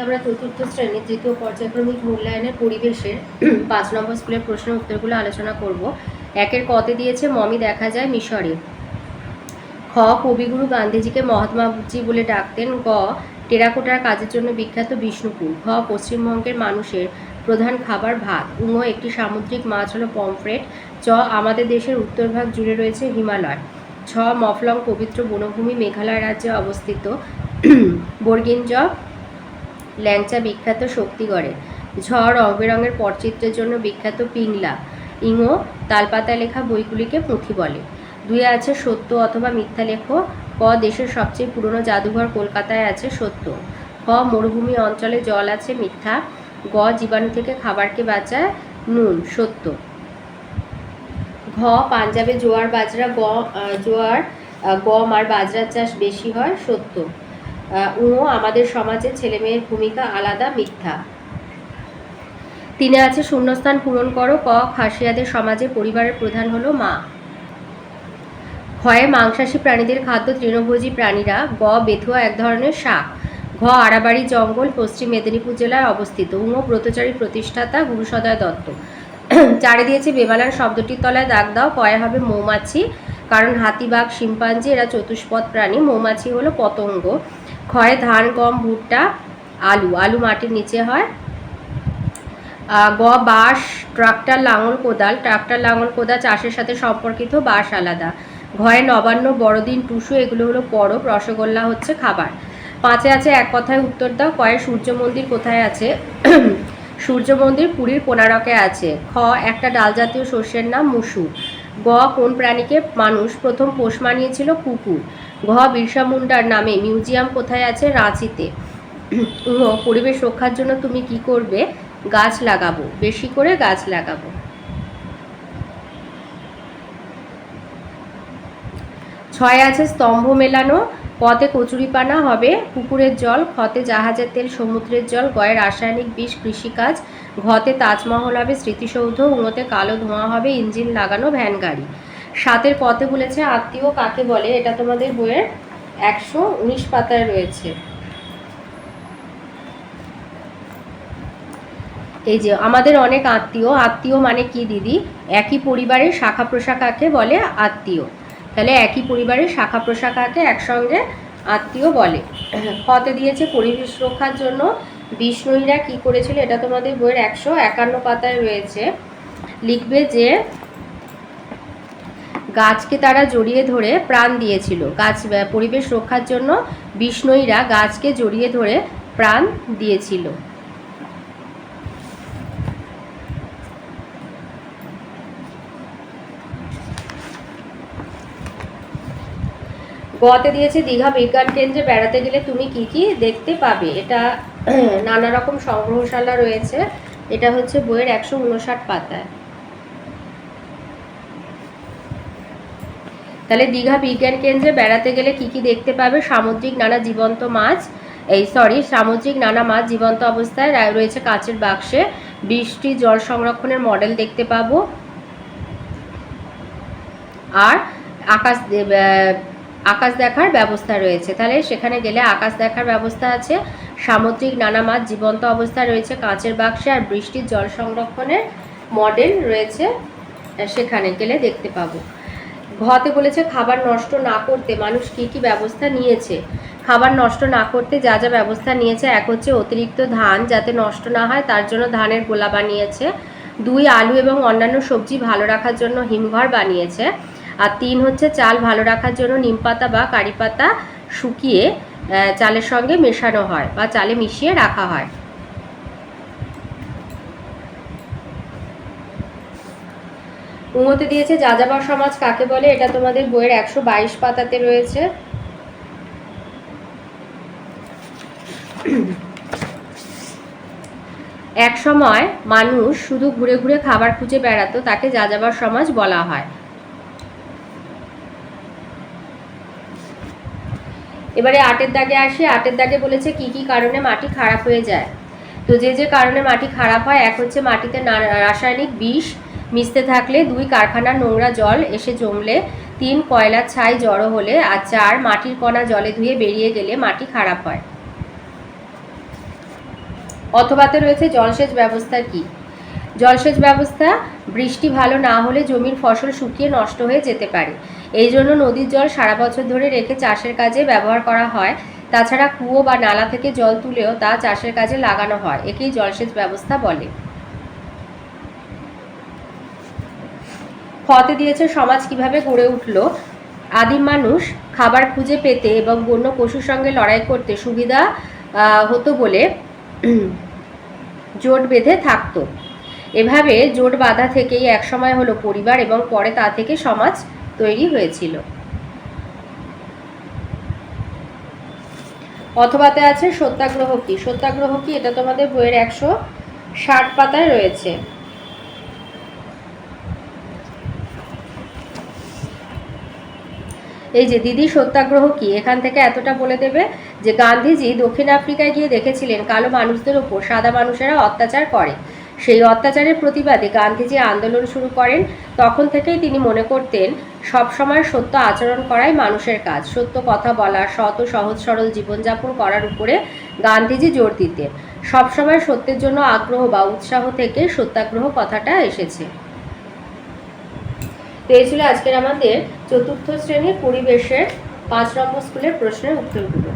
আমরা চতুর্থ শ্রেণির তৃতীয় পর্যায়ক্রমিক মূল্যায়নের পরিবেশের পাঁচ নম্বর স্কুলের প্রশ্নের উত্তরগুলো আলোচনা করব। একের কতে দিয়েছে, মমি দেখা যায় মিশরে। খ, কবিগুরু গান্ধীজিকে মহাত্মাজি বলে ডাকতেন। গ, টেরাকোটার কাজের জন্য বিখ্যাত বিষ্ণুপুর। ঘ, পশ্চিমবঙ্গের মানুষের প্রধান খাবার ভাত। উঙ একটি সামুদ্রিক মাছ হলো পমফ্রেট, চ, আমাদের দেশের উত্তরভাগ জুড়ে রয়েছে হিমালয়। ছ, মফলং পবিত্র বনভূমি মেঘালয় রাজ্যে অবস্থিত। বর্গিঞ্জ ল্যাংচা বিখ্যাত শক্তিগড়ে। ঝড় রং বেরঙের পটচিত্রের জন্য বিখ্যাত পিংলা। ইঙো তালপাতা লেখা বইগুলিকে পুঁথি বলে। দুই আছে সত্য অথবা মিথ্যা লেখ। ক দেশের সবচেয়ে পুরনো জাদুঘর কলকাতায় আছে সত্য। খ মরুভূমি অঞ্চলে জল আছে মিথ্যা। গ জীবাণু থেকে খাবারকে বাঁচায় নুন, সত্য। ঘ পাঞ্জাবে জোয়ার বাজরা, গ জোয়ার গম আর বাজরার চাষ বেশি হয়, সত্য। ও আমাদের সমাজে ছেলে মেয়ের ভূমিকা আলাদা, মিথ্যা। তিনে আছে, শূন্যস্থান পূরণ করো, ক, খাসিয়াদের সমাজে পরিবারের প্রধান হলো মা। হয় মাংসাশী প্রাণীদের খাদ্য, তৃণভোজী প্রাণীরা, গ, বেথুয়া এক ধরনের শাক। ঘ আড়াবাড়ি জঙ্গল, পশ্চিম মেদিনীপুর জেলায় অবস্থিত। উম ব্রতচারী প্রতিষ্ঠাতা গুরুসদয় দত্ত। চারে দিয়েছে, বেমালার শব্দটির তলায় দাগ দাও, কয়ে হবে মৌমাছি। কারণ হাতি বাঘ শিম্পাঞ্জি, এরা চতুষ্পদ প্রাণী। মৌমাছি হলো পতঙ্গ। ক্ষয়ে ধান, গম, ভুট্টা, আলু। আলু মাটির নিচে হয়। গ, বাঁশ, ট্রাক্টর, লাঙল, কোদাল। ট্রাক্টর, লাঙল, কোদাল চাষের সাথে সম্পর্কিত বাঁশ আলাদা। ঘয়ে, নবান্ন, বড়দিন, টুসু, এগুলো হলো পরব, রসগোল্লা হচ্ছে খাবার। পাঁচে আছে এক কথায় উত্তর দাও, কয়ে সূর্য মন্দির কোথায় আছে? সূর্য মন্দির পুরীর কোনারকে আছে। খ, একটা ডাল জাতীয় শস্যের নাম মুসুর গ, কোন প্রাণীকে মানুষ প্রথম পোষ মানিয়েছিল? কুকুর। ঘ বিরসা মুন্ডার নামে মিউজিয়াম কোথায় আছে? রাঁচিতে। পরিবেশ রক্ষার জন্য তুমি কি করবে? গাছ লাগাবো। বেশি করে গাছ লাগাবো। ছয় আছে স্তম্ভ মেলানো। পথে কচুরিপানা হবে। পুকুরের জল খতে জাহাজের তেল, সমুদ্রের জল গয়ে রাসায়নিক বিষ, কৃষিকাজ। ঘতে তাজমহল হবে, স্মৃতিসৌধ। উঙোতে কালো ধোঁয়া হবে, ইঞ্জিন লাগানো, ভ্যান গাড়ি। সাতের পথে বলেছে, আত্মীয় কাকে বলে? এটা তোমাদের বইয়ের একশো উনিশ পাতায় রয়েছে। এই যে, আমাদের অনেক আত্মীয়। আত্মীয় মানে কি, দিদি? একই পরিবারের শাখা প্রশাখাকে বলে আত্মীয়। তাহলে একই পরিবারের শাখা প্রশাখাকে একসঙ্গে আত্মীয় বলে। ফতে দিয়েছে, পরিবেশ রক্ষার জন্য বিষ্ণুইরা কি করেছিল? এটা তোমাদের বইয়ের একশো একান্ন পাতায় রয়েছে। লিখবে যে গাছকে তারা জড়িয়ে ধরে প্রাণ দিয়েছিল। গাছ পরিবেশ রক্ষার জন্য বিষ্ণুইরা গাছকে জড়িয়ে ধরে প্রাণ দিয়েছিল। গতে দিয়েছে দীঘা বিজ্ঞান কেন্দ্রে বেড়াতে গেলে তুমি কি কি দেখতে পাবে? এটা নানা রকম সংগ্রহশালা রয়েছে। এটা হচ্ছে বইয়ের একশো উনষাট পাতায়। তাহলে দীঘা বিজ্ঞান কেন্দ্রে বেড়াতে গেলে কি কি দেখতে পাবে? সামুদ্রিক নানা জীবন্ত মাছ, এই সরি সামুদ্রিক নানা মাছ জীবন্ত অবস্থায় রয়েছে কাচের বাক্সে। বৃষ্টি, জল সংরক্ষণের মডেল দেখতে পাবো। আর আকাশ আকাশ দেখার ব্যবস্থা রয়েছে। তাহলে সেখানে গেলে আকাশ দেখার ব্যবস্থা আছে। সামুদ্রিক নানা মাছ জীবন্ত অবস্থায় রয়েছে কাঁচের বাক্সে আর বৃষ্টির জল সংরক্ষণের মডেল রয়েছে, সেখানে গেলে দেখতে পাবো। ঘতে বলেছে, খাবার নষ্ট না করতে মানুষ কি কি ব্যবস্থা নিয়েছে? খাবার নষ্ট না করতে যা যা ব্যবস্থা নিয়েছে, এক হচ্ছে অতিরিক্ত ধান যাতে নষ্ট না হয়, তার জন্য ধানের গোলা বানিয়েছে। দুই, আলু এবং অন্যান্য সবজি ভালো রাখার জন্য হিমঘর বানিয়েছে। আর তিন হচ্ছে চাল ভালো রাখার জন্য নিমপাতা বা কারি পাতা শুকিয়ে চালের সঙ্গে মেশানো হয় বা চালে মিশিয়ে রাখা হয়। উঙোতে দিয়েছে যাযাবর সমাজ কাকে বলে, এটা তোমাদের বইয়ের একশো বাইশ পাতাতে রয়েছে। এক সময় মানুষ শুধু ঘুরে ঘুরে খাবার খুঁজে বেড়াতো, তাকে যাযাবর সমাজ বলা হয়। এবারে আটের দাগে আসে, আটের দাগে বলেছে কি কি কারণে মাটি খারাপ হয়ে যায়। তো যে যে কারণে মাটি খারাপ হয়, এক হচ্ছে মাটিতে রাসায়নিক বিষ মিশতে থাকলে দুই কারখানার নোংরা জল এসে জমলে, তিন কয়লার ছাই জড়ো হলে, আর চার মাটির কণা জলে ধুয়ে বেরিয়ে গেলে মাটি খারাপ হয়। অথবাতে রয়েছে জলসেচ ব্যবস্থা কি? জলসেচ ব্যবস্থা, বৃষ্টি ভালো না হলে জমির ফসল শুকিয়ে নষ্ট হয়ে যেতে পারে। এই জন্য নদীর জল সারা বছর ধরে রেখে চাষের কাজে ব্যবহার করা হয়। তাছাড়া কুয়ো বা নালা থেকে জল তুলেও তা চাষের কাজে লাগানো হয়, একেই জলসেচ ব্যবস্থা বলে। ফতে দিয়েছে সমাজ কীভাবে গড়ে উঠল। আদিম মানুষ খাবার খুঁজে পেতে এবং বন্য পশুর সঙ্গে লড়াই করতে সুবিধা হতো বলে জোট বেঁধে থাকতো। এভাবে জোট বাঁধা থেকেই একসময় হলো পরিবার এবং পরে তা থেকে সমাজ তৈরি হয়েছিল। অথবাতে আছে সত্যাগ্রহ কি? সত্যাগ্রহ কি? এটা তোমাদের বইয়ের একশো ষাট পাতায় রয়েছে। এই যে দিদি সত্যাগ্রহ কি? এখান থেকে এতটা বলে দেবে যে গান্ধীজি দক্ষিণ আফ্রিকায় গিয়ে দেখেছিলেন কালো মানুষদের উপর সাদা মানুষেরা অত্যাচার করে। সেই অত্যাচারের প্রতিবাদে গান্ধীজি আন্দোলন শুরু করেন। তখন থেকেই তিনি মনে করতেন, সবসময় সত্য আচরণ করাই মানুষের কাজ। সত্য কথা বলা ও সহজ সরল জীবনযাপন করার উপরে গান্ধীজি জোর দিতেন। সবসময় সত্যের জন্য আগ্রহ বা উৎসাহ থেকে সত্যাগ্রহ কথাটা এসেছে। তো এই ছিল আজকের আমাদের চতুর্থ শ্রেণির পরিবেশের পাঁচ নম্বর স্কুলের প্রশ্নের উত্তরগুলো।